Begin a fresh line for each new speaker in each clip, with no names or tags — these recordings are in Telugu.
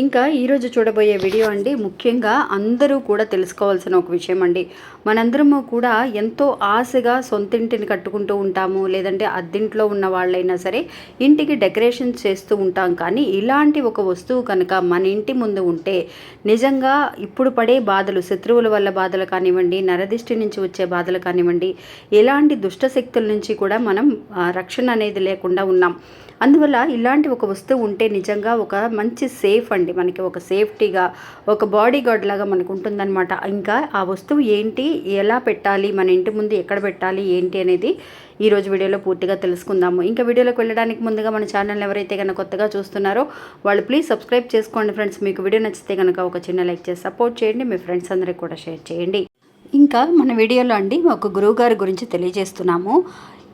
ఇంకా ఈరోజు చూడబోయే వీడియో అండి ముఖ్యంగా అందరూ కూడా తెలుసుకోవాల్సిన ఒక విషయం అండి. మనందరము కూడా ఎంతో ఆశగా సొంతింటిని కట్టుకుంటూ ఉంటాము లేదంటే అద్దింట్లో ఉన్న వాళ్ళైనా సరే ఇంటికి డెకరేషన్ చేస్తూ ఉంటాం. కానీ ఇలాంటి ఒక వస్తువు కనుక మన ఇంటి ముందు ఉంటే నిజంగా ఇప్పుడు పడే బాధలు శత్రువుల వల్ల బాధలు కానివ్వండి నరదిష్టి నుంచి వచ్చే బాధలు కానివ్వండి ఎలాంటి దుష్ట శక్తుల నుంచి కూడా మనం రక్షణ అనేది లేకుండా ఉన్నాం. అందువల్ల ఇలాంటి ఒక వస్తువు ఉంటే నిజంగా ఒక మంచి సేఫ్ అండి. మనకి ఒక సేఫ్టీగా ఒక బాడీ గార్డ్ లాగా మనకు ఉంటుందన్నమాట. ఇంకా ఆ వస్తువు ఏంటి ఎలా పెట్టాలి మన ఇంటి ముందు ఎక్కడ పెట్టాలి ఏంటి అనేది ఈరోజు వీడియోలో పూర్తిగా తెలుసుకుందాము. ఇంకా వీడియోలోకి వెళ్ళడానికి ముందుగా మన ఛానల్ ఎవరైతే కనుక కొత్తగా చూస్తున్నారో వాళ్ళు ప్లీజ్ సబ్స్క్రైబ్ చేసుకోండి ఫ్రెండ్స్ మీకు వీడియో నచ్చితే కనుక ఒక చిన్న లైక్ చేసి సపోర్ట్ చేయండి. మీ ఫ్రెండ్స్ అందరికి కూడా షేర్ చేయండి. ఇంకా మన వీడియోలో అండి ఒక గురువు గారి గురించి తెలియజేస్తున్నాము.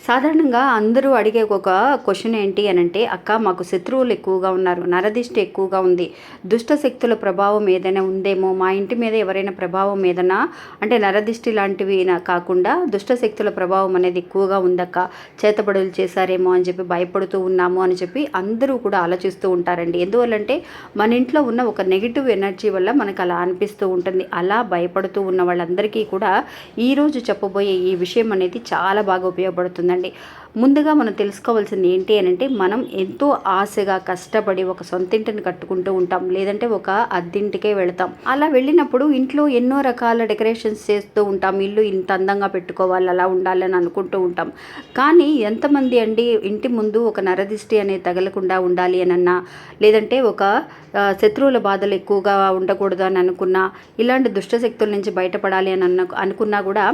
సాధారణంగా అందరూ అడిగే ఒక క్వశ్చన్ ఏంటి అని అంటే అక్క మాకు శత్రువులు ఎక్కువగా ఉన్నారు నరదిష్టి ఎక్కువగా ఉంది. దుష్ట శక్తుల ప్రభావం ఏదైనా ఉందేమో? మా ఇంటి మీద ఎవరైనా ప్రభావం ఏదైనా అంటే నరదిష్టి లాంటివి కాకుండా దుష్ట శక్తుల ప్రభావం అనేది ఎక్కువగా ఉందక్క చేతబడులు చేశారేమో అని చెప్పి భయపడుతూ ఉన్నాము అని చెప్పి అందరూ కూడా ఆలోచిస్తూ ఉంటారండి. ఎందువల్లంటే మన ఇంట్లో ఉన్న ఒక నెగిటివ్ ఎనర్జీ వల్ల మనకు అలా అనిపిస్తూ ఉంటుంది. అలా భయపడుతూ ఉన్న వాళ్ళందరికీ కూడా ఈరోజు చెప్పబోయే ఈ విషయం అనేది చాలా బాగా ఉపయోగపడుతుంది. ఉపయోగపడుతుందండి ముందుగా మనం తెలుసుకోవాల్సింది ఏంటి అని అంటే మనం ఎంతో ఆశగా కష్టపడి ఒక సొంతింటిని కట్టుకుంటూ ఉంటాం. లేదంటే ఒక అద్దింటికే వెళతాం. అలా వెళ్ళినప్పుడు ఇంట్లో ఎన్నో రకాల డెకరేషన్స్ చేస్తూ ఉంటాం. ఇల్లు ఇంత అందంగా పెట్టుకోవాలి అలా ఉండాలని అనుకుంటూ ఉంటాం. కానీ ఎంతమంది అండి ఇంటి ముందు ఒక నరదిష్టి అనేది తగలకుండా ఉండాలి అని లేదంటే ఒక శత్రువుల బాధలు ఎక్కువగా ఉండకూడదు అని అనుకున్నా ఇలాంటి దుష్టశక్తుల నుంచి బయటపడాలి అని అన్న అనుకున్నా కూడా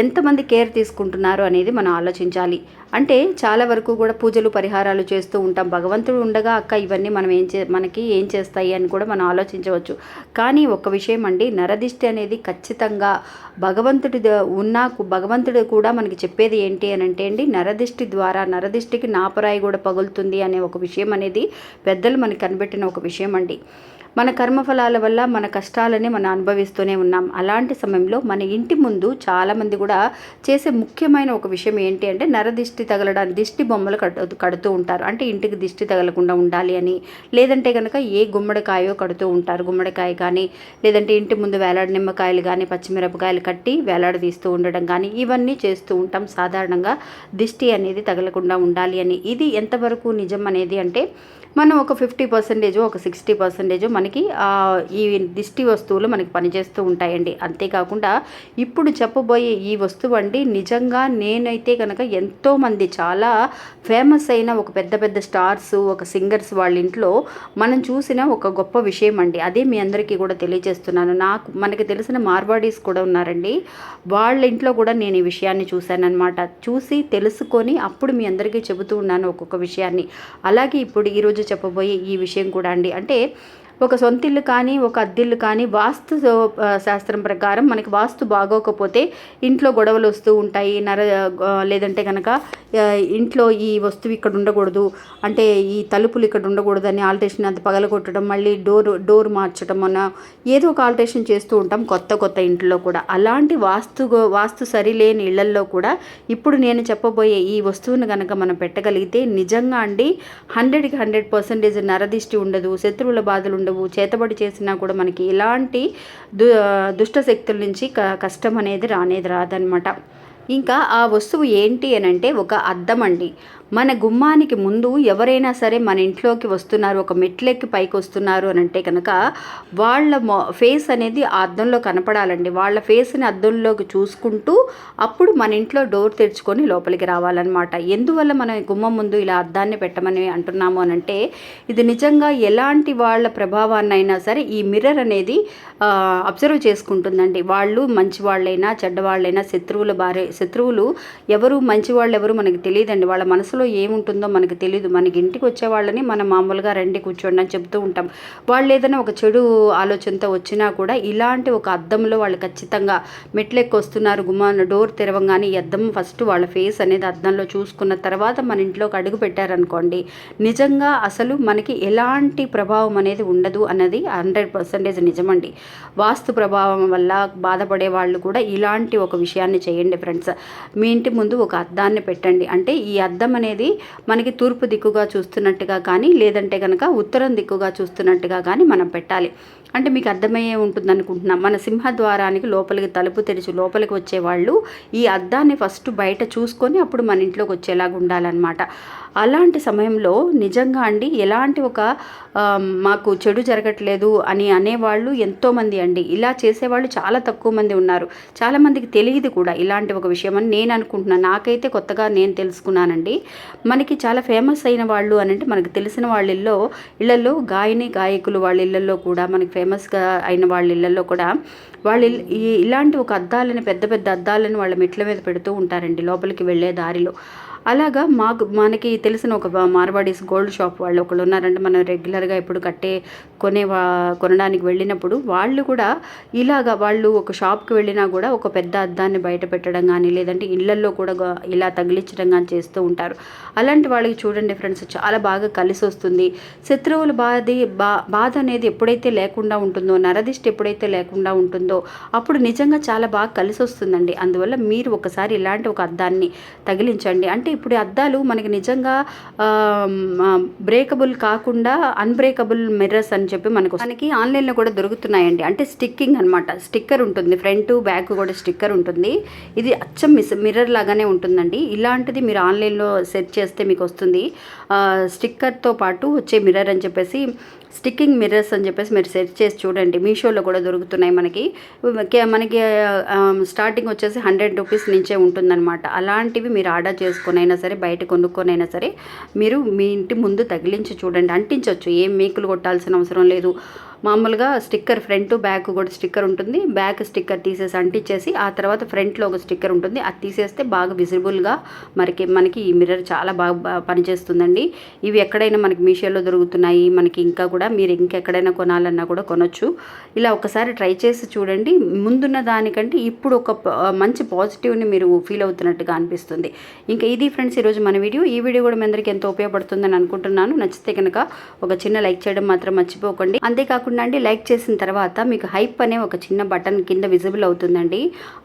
ఎంతమంది కేర్ తీసుకుంటున్నారు అనేది మనం ఆలోచించాలి. అంటే చాలా వరకు కూడా పూజలు పరిహారాలు చేస్తూ ఉంటాం. భగవంతుడు ఉండగా అక్క ఇవన్నీ మనం ఏం చే మనకి ఏం చేస్తాయి అని కూడా మనం ఆలోచించవచ్చు. కానీ ఒక విషయం అండి నరదిష్టి అనేది ఖచ్చితంగా భగవంతుడి ఉన్నా భగవంతుడు కూడా మనకి చెప్పేది ఏంటి అని అంటే అండి నరదిష్టి ద్వారా నరదిష్టికి నాపరాయి కూడా పగులుతుంది అనే ఒక విషయం అనేది పెద్దలు మనకి కనిపెట్టిన ఒక విషయం అండి. మన కర్మఫలాల వల్ల మన కష్టాలని మనం అనుభవిస్తూనే ఉన్నాం. అలాంటి సమయంలో మన ఇంటి ముందు చాలామంది కూడా చేసే ముఖ్యమైన ఒక విషయం ఏంటి అంటే నరదిష్టి తగలడానికి దిష్టి బొమ్మలు కట్టు కడుతూ ఉంటారు. అంటే ఇంటికి దిష్టి తగలకుండా ఉండాలి అని. లేదంటే కనుక ఏ గుమ్మడికాయో కడుతూ ఉంటారు. గుమ్మడికాయ కానీ లేదంటే ఇంటి ముందు వేలాడి నిమ్మకాయలు కానీ పచ్చిమిరపకాయలు కట్టి వేలాడదీస్తూ ఉండడం కానీ ఇవన్నీ చేస్తూ ఉంటాం. సాధారణంగా దిష్టి అనేది తగలకుండా ఉండాలి అని. ఇది ఎంతవరకు నిజం అనేది అంటే మనం ఒక ఫిఫ్టీ పర్సెంటేజ్ ఒక సిక్స్టీ పర్సెంటేజ్ మనకి ఈ దిష్టి వస్తువులు మనకి పనిచేస్తూ ఉంటాయండి. అంతేకాకుండా ఇప్పుడు చెప్పబోయే ఈ వస్తువు అండి నిజంగా నేనైతే కనుక ఎంతోమంది చాలా ఫేమస్ అయిన ఒక పెద్ద పెద్ద స్టార్స్ ఒక సింగర్స్ వాళ్ళ ఇంట్లో మనం చూసిన ఒక గొప్ప విషయం అండి. అదే మీ అందరికీ కూడా తెలియజేస్తున్నాను. నాకు మనకి తెలిసిన మార్వాడీస్ కూడా ఉన్నారండి. వాళ్ళ ఇంట్లో కూడా నేను ఈ విషయాన్ని చూశానన్నమాట. చూసి తెలుసుకొని అప్పుడు మీ అందరికీ చెబుతూ ఉన్నాను ఒక్కొక్క విషయాన్ని. అలాగే ఇప్పుడు ఈరోజు చెప్పబోయే ఈ విషయం కూడా అండి. అంటే ఒక సొంతిల్లు కానీ ఒక అద్దిల్లు కానీ వాస్తు శాస్త్రం ప్రకారం మనకి వాస్తు బాగోకపోతే ఇంట్లో గొడవలు వస్తూ ఉంటాయి. నర లేదంటే కనుక ఇంట్లో ఈ వస్తువు ఇక్కడ ఉండకూడదు అంటే ఈ తలుపులు ఇక్కడ ఉండకూడదు అని ఆల్టరేషన్ అంత పగలగొట్టడం మళ్ళీ డోర్ డోర్ మార్చడం అన్న ఏదో ఒక ఆల్టరేషన్ చేస్తూ ఉంటాం కొత్త కొత్త ఇంట్లో కూడా. అలాంటి వాస్తు వాస్తు సరిలేని ఇళ్ళల్లో కూడా ఇప్పుడు నేను చెప్పబోయే ఈ వస్తువును కనుక మనం పెట్టగలిగితే నిజంగా అండి హండ్రెడ్కి హండ్రెడ్ పర్సెంటేజ్ నరదిష్టి ఉండదు శత్రువుల బాధలు ఉండవు. చేతబడి చేసినా కూడా మనకి ఎలాంటి దు దుష్ట శక్తుల నుంచి క కష్టం అనేది రానేది రాదనమాట ఇంకా ఆ వస్తువు ఏంటి అని అంటే ఒక అద్దం అండి. మన గుమ్మానికి ముందు ఎవరైనా సరే మన ఇంట్లోకి వస్తున్నారు ఒక మెట్లెక్కి పైకి వస్తున్నారు అని అంటే కనుక వాళ్ళ ఫేస్ అనేది ఆ అద్దంలో కనపడాలండి. వాళ్ళ ఫేస్ని అద్దంలోకి చూసుకుంటూ అప్పుడు మన ఇంట్లో డోర్ తెరుచుకొని లోపలికి రావాలన్నమాట. ఎందువల్ల మనం గుమ్మం ముందు ఇలా అద్దాన్ని పెట్టమని అంటున్నాము అని అంటే ఇది నిజంగా ఎలాంటి వాళ్ళ ప్రభావాన్నైనా సరే ఈ మిర్రర్ అనేది అబ్జర్వ్ చేసుకుంటుందండి. వాళ్ళు మంచి వాళ్ళైనా చెడ్డవాళ్ళైనా శత్రువుల భార్య శత్రువులు ఎవరు మంచి వాళ్ళు ఎవరు మనకి తెలియదండి. వాళ్ళ మనసులో ఏముంటుందో మనకి తెలియదు మనకి ఇంటికి వచ్చే వాళ్ళని మనం మామూలుగా రండి కూర్చోండి అని చెప్తూ ఉంటాం. వాళ్ళు ఏదైనా ఒక చెడు ఆలోచనతో వచ్చినా కూడా ఇలాంటి ఒక అద్దంలో వాళ్ళు ఖచ్చితంగా మెట్లెక్కి వస్తున్నారు. గుమ్మాన డోర్ తెరవంగానే ఈ అద్దం ఫస్ట్ వాళ్ళ ఫేస్ అనేది అద్దంలో చూసుకున్న తర్వాత మన ఇంట్లోకి అడుగు పెట్టారనుకోండి నిజంగా అసలు మనకి ఎలాంటి ప్రభావం అనేది ఉండదు అన్నది హండ్రెడ్ పర్సెంటేజ్ నిజమండి. వాస్తు ప్రభావం వల్ల బాధపడే వాళ్ళు కూడా ఇలాంటి ఒక విషయాన్ని చేయండి ఫ్రెండ్స్. మీ ఇంటి ముందు ఒక అద్దాన్ని పెట్టండి. అంటే ఈ అద్దం అనేది అనేది మనకి తూర్పు దిక్కుగా చూస్తున్నట్టుగా కానీ లేదంటే కనుక ఉత్తరం దిక్కుగా చూస్తున్నట్టుగా కానీ మనం పెట్టాలి. అంటే మీకు అర్థమయ్యే ఉంటుంది అనుకుంటున్నాం మన సింహద్వారానికి లోపలికి తలుపు తెరిచి లోపలికి వచ్చేవాళ్ళు ఈ అద్దాన్ని ఫస్ట్ బయట చూసుకొని అప్పుడు మన ఇంట్లోకి వచ్చేలాగా ఉండాలన్నమాట. అలాంటి సమయంలో నిజంగా అండి ఎలాంటి ఒక మాకు చెడు జరగట్లేదు అని అనేవాళ్ళు ఎంతోమంది అండి. ఇలా చేసేవాళ్ళు చాలా తక్కువ మంది ఉన్నారు. చాలామందికి తెలియదు కూడా ఇలాంటి ఒక విషయం అని నేను అనుకుంటున్నాను నాకైతే కొత్తగా నేను తెలుసుకున్నానండి. మనకి చాలా ఫేమస్ అయిన వాళ్ళు అని అంటే మనకు తెలిసిన వాళ్ళల్లో ఇళ్ళలో గాయని గాయకులు వాళ్ళ ఇళ్ళల్లో కూడా మనకి ఫేమస్గా అయిన వాళ్ళ ఇళ్ళల్లో కూడా వాళ్ళు ఈ ఇలాంటి ఒక అద్దాలని పెద్ద పెద్ద అద్దాలని వాళ్ళ మెట్ల మీద పెడుతూ ఉంటారండి లోపలికి వెళ్ళే దారిలో. అలాగా మాకు మనకి తెలిసిన ఒక మార్వాడీస్ గోల్డ్ షాప్ వాళ్ళు ఒకళ్ళు ఉన్నారంటే మనం రెగ్యులర్గా ఇప్పుడు కట్టే కొనే కొనడానికి వెళ్ళినప్పుడు వాళ్ళు కూడా ఇలాగా వాళ్ళు ఒక షాప్కి వెళ్ళినా కూడా ఒక పెద్ద అద్దాన్ని బయట పెట్టడం కానీ లేదంటే ఇళ్ళల్లో కూడా ఇలా తగిలించడం కానీ చేస్తూ ఉంటారు. అలాంటి వాళ్ళకి చూడండి ఫ్రెండ్స్ చాలా బాగా కలిసి వస్తుంది. శత్రువుల బాధ బా బాధ అనేది ఎప్పుడైతే లేకుండా ఉంటుందో నరదిష్టి ఎప్పుడైతే లేకుండా ఉంటుందో అప్పుడు నిజంగా చాలా బాగా కలిసి వస్తుందండి. అందువల్ల మీరు ఒకసారి ఇలాంటి ఒక అద్దాన్ని తగిలించండి. అంటే కాబట్టి ఇప్పుడు అద్దాలు మనకి నిజంగా బ్రేకబుల్ కాకుండా అన్బ్రేకబుల్ మిర్రర్స్ అని చెప్పి మనకు మనకి ఆన్లైన్లో కూడా దొరుకుతున్నాయండి. అంటే స్టిక్కింగ్ అనమాట స్టిక్కర్ ఉంటుంది. ఫ్రంట్ బ్యాక్ కూడా స్టిక్కర్ ఉంటుంది. ఇది అచ్చం మిస్ మిర్రర్ లాగానే ఉంటుందండి. ఇలాంటిది మీరు ఆన్లైన్లో సెట్ చేస్తే మీకు వస్తుంది. స్టిక్కర్తో పాటు వచ్చే మిర్రర్ అని చెప్పేసి స్టిక్కింగ్ మిర్రర్స్ అని చెప్పేసి మీరు సెర్చ్ చేసి చూడండి. మీషోలో కూడా దొరుకుతున్నాయి మనకి. మనకి స్టార్టింగ్ వచ్చేసి హండ్రెడ్ రూపీస్ నుంచే ఉంటుందన్నమాట. అలాంటివి మీరు ఆర్డర్ చేసుకొనైనా సరే బయట కొనుక్కొనైనా సరే మీరు మీ ఇంటి ముందు తగిలించి చూడండి అంటించవచ్చు. ఏం మేకులు కొట్టాల్సిన అవసరం లేదు. మామూలుగా స్టిక్కర్ ఫ్రంట్ బ్యాక్ కూడా స్టిక్కర్ ఉంటుంది. బ్యాక్ స్టిక్కర్ తీసేసి అంటించేసి ఆ తర్వాత ఫ్రంట్లో ఒక స్టిక్కర్ ఉంటుంది. అది తీసేస్తే బాగా విజిబుల్గా మనకి మనకి ఈ మిర్రర్ చాలా బాగా పనిచేస్తుందండి. ఇవి ఎక్కడైనా మనకి మీషోలో దొరుకుతున్నాయి. మనకి ఇంకా కూడా మీరు ఇంకెక్కడైనా కొనాలన్నా కూడా కొనొచ్చు. ఇలా ఒకసారి ట్రై చేసి చూడండి. ముందున్న దానికంటే ఇప్పుడు ఒక మంచి పాజిటివ్ని మీరు ఫీల్ అవుతున్నట్టుగా అనిపిస్తుంది. ఇంకా ఇది ఫ్రెండ్స్ ఈరోజు మన వీడియో. ఈ వీడియో కూడా మీ అందరికీ ఎంతో ఉపయోగపడుతుందని అనుకుంటున్నాను. నచ్చితే కనుక ఒక చిన్న లైక్ చేయడం మాత్రం మర్చిపోకండి. అంతేకాకుండా మర్చిపోకుండా అండి. లైక్ చేసిన తర్వాత మీకు హైప్ అనే ఒక చిన్న బటన్ కింద విజిబుల్ అవుతుందండి.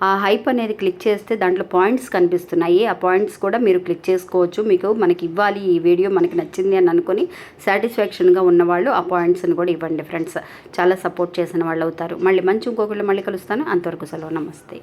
ఆ హైప్ అనేది క్లిక్ చేస్తే దాంట్లో పాయింట్స్ కనిపిస్తున్నాయి. ఆ పాయింట్స్ కూడా మీరు క్లిక్ చేసుకోవచ్చు. మీకు మనకి ఇవ్వాలి ఈ వీడియో మనకి నచ్చింది అని అనుకుని సాటిస్ఫాక్షన్గా ఉన్నవాళ్ళు ఆ పాయింట్స్ని కూడా ఇవ్వండి ఫ్రెండ్స్. చాలా సపోర్ట్ చేసిన వాళ్ళు అవుతారు. మళ్ళీ మంచి ఇంకొకళ్ళు మళ్ళీ కలుస్తాను. అంతవరకు సెలవు. నమస్తే.